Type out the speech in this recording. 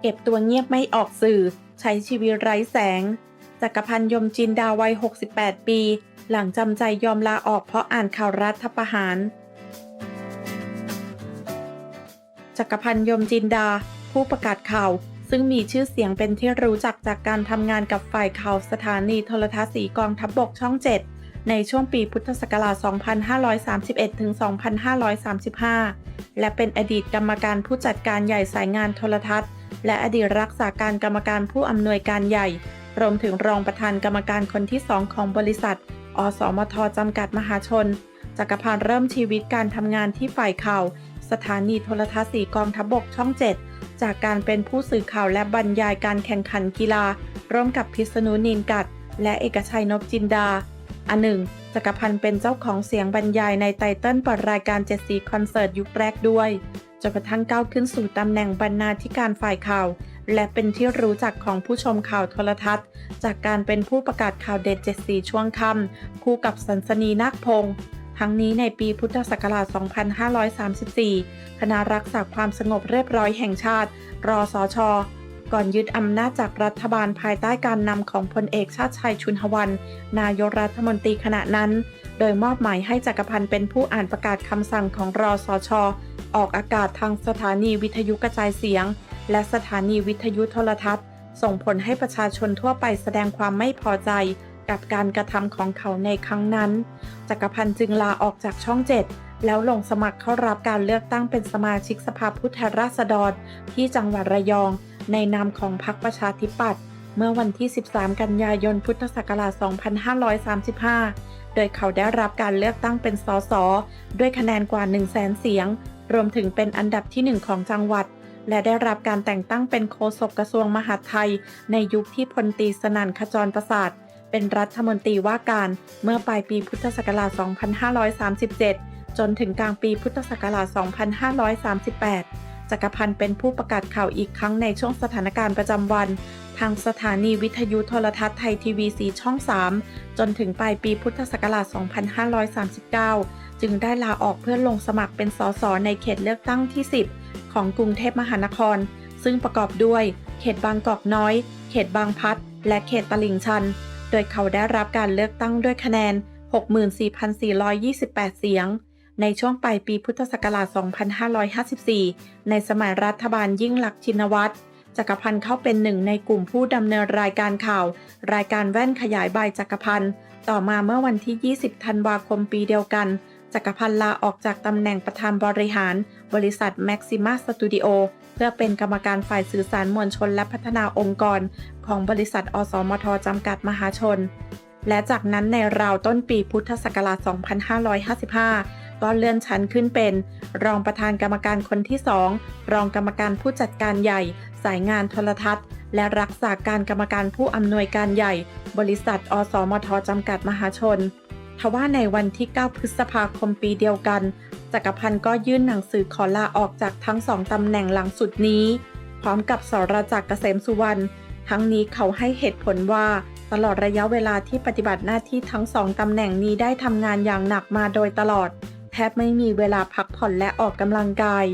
เก็บตัวเงียบไม่ออกสื่อ ใช้ชีวิตไร้แสง จักรพันธ์ยมจินดาวัย 68 ปี หลังจำใจยอมลาออกเพราะอ่านข่าวรัฐประหาร จักรพันธ์ยมจินดา ผู้ประกาศข่าว ซึ่งมีชื่อเสียงเป็นที่รู้จักจากการทำงานกับฝ่ายข่าวสถานีโทรทัศน์สีกองทัพบบกช่อง 7 ในช่วงปีพุทธศักราช 2531 ถึง 2535 และเป็นอดีตกรรมการผู้จัดการใหญ่สายงานโทรทัศน์ และอดีตรักษาการกรรมการผู้อำนวยการใหญ่ รวมถึงรองประธานกรรมการคนที่สองของบริษัท อสมทจำกัดมหาชน จักรพันธ์เริ่มชีวิตการทำงานที่ฝ่ายข่าว สถานีโทรทัศน์สีกองทัพบบกช่อง 7 จากการเป็นผู้สื่อข่าวและบรรยายการแข่งขันกีฬา ร่วมกับพิษณุนินกัด และเอกชัยนพจินดา อันหนึ่งจักรพันธ์เป็นเจ้าของเสียงบรรยายในไตเติ้ลเปิดรายการเจ็ดสีคอนเสิร์ตยุคแรกด้วยจนกระทั่งก้าวขึ้นสู่ตำแหน่งบรรณาธิการฝ่ายข่าว และเป็นที่รู้จักของผู้ชมข่าวโทรทัศน์ จากการเป็นผู้ประกาศข่าวเด็ดเจ็ดสีช่วงค่ำคู่กับสันสนีนาคพงศ์ทั้งนี้ในปีพุทธศักราช 2534 คณะรักษาความสงบเรียบร้อยแห่งชาติ รอสช ก่อนยึดอำนาจจากรัฐบาลภายใต้การนำของพลเอกชาติชัยชุนหวัน นายกรัฐมนตรีขณะนั้น โดยมอบหมายให้จักรพันธ์เป็นผู้อ่านประกาศคำสั่งของรอสชออกอากาศทางสถานีวิทยุกระจายเสียง และสถานีวิทยุโทรทัศน์ ส่งผลให้ประชาชนทั่วไปแสดงความไม่พอใจกับการกระทำของเขาในครั้งนั้น จักรพันธ์จึงลาออกจากช่องเจ็ดแล้วลงสมัครเข้ารับการเลือกตั้งเป็นสมาชิกสภาผู้แทนราษฎรที่จังหวัดระยอง ในนามของพรรคประชาธิปัตย์เมื่อวันที่ 13 กันยายน พุทธศักราช 2535 โดยเขาได้รับการเลือกตั้งเป็นสส ด้วยคะแนนกว่า 1 0 0 0 0แเสียง รวมถึงเป็นอันดับที่ 1 ของจังหวัด และได้รับการแต่งตั้งเป็นโฆษกกระทรวงมหาดไทย ในยุคที่พลตีสนันขจรประสาท เป็นรัฐมนตรีว่าการเมื่อปลายปีพุทธศักราช 2537 จนถึงกลางปีพุทธศักราช 2538 จักรพันธ์เป็นผู้ประกาศข่าวอีกครั้งในช่วงสถานการณ์ประจำวัน ทางสถานีวิทยุโทรทัศน์ไทยทีวีสีช่อง 3 จนถึงปลายปีพุทธศักราช 2539 จึงได้ลาออกเพื่อลงสมัครเป็นสสในเขตเลือกตั้งที่ 10 ของกรุงเทพมหานคร ซึ่งประกอบด้วย เขตบางกอกน้อย เขตบางพัดและเขตตลิ่งชัน โดยเขาได้รับการเลือกตั้งด้วยคะแนน 64,428 เสียง ในช่วงปลายปีพุทธศักราช 2554 ในสมัยรัฐบาลยิ่งลักษณ์ชินวัตรจักรพันธ์เข้าเป็นหนึ่งในกลุ่มผู้ดำเนินรายการข่าว รายการแว่นขยายใบจักรพันธ์ต่อมาเมื่อวันที่ 20 ธันวาคมปีเดียวกัน จักรพันธ์ลาออกจากตำแหน่งประธานบริหาร บริษัท Maxima Studio เพื่อเป็นกรรมการฝ่ายสื่อสารมวลชนและพัฒนาองค์กร ของบริษัท อสมทจำกัดมหาชน และจากนั้นในราวต้นปีพุทธศักราช 2555 ก็เลื่อนชั้นขึ้นเป็น รองประธานกรรมการคนที่ 2 รองกรรมการผู้จัดการใหญ่ สายงานโทรทัศน์ และรักษาการกรรมการผู้อำนวยการใหญ่ บริษัท อสมทจำกัดมหาชนทว่าในวันที่ 9 พฤษภาคมปีเดียวกัน จักรพันธ์ก็ยื่นหนังสือขอลาออกจากทั้งสองตำแหน่งหลังสุดนี้ พร้อมกับสรจักรเกษมสุวรรณ ทั้งนี้เขาให้เหตุผลว่าตลอดระยะเวลาที่ปฏิบัติหน้าที่ทั้งสองตำแหน่งนี้ได้ทำงานอย่างหนักมาโดยตลอด บไม่มีเวลาพักผ่อนและออกกำลังกาย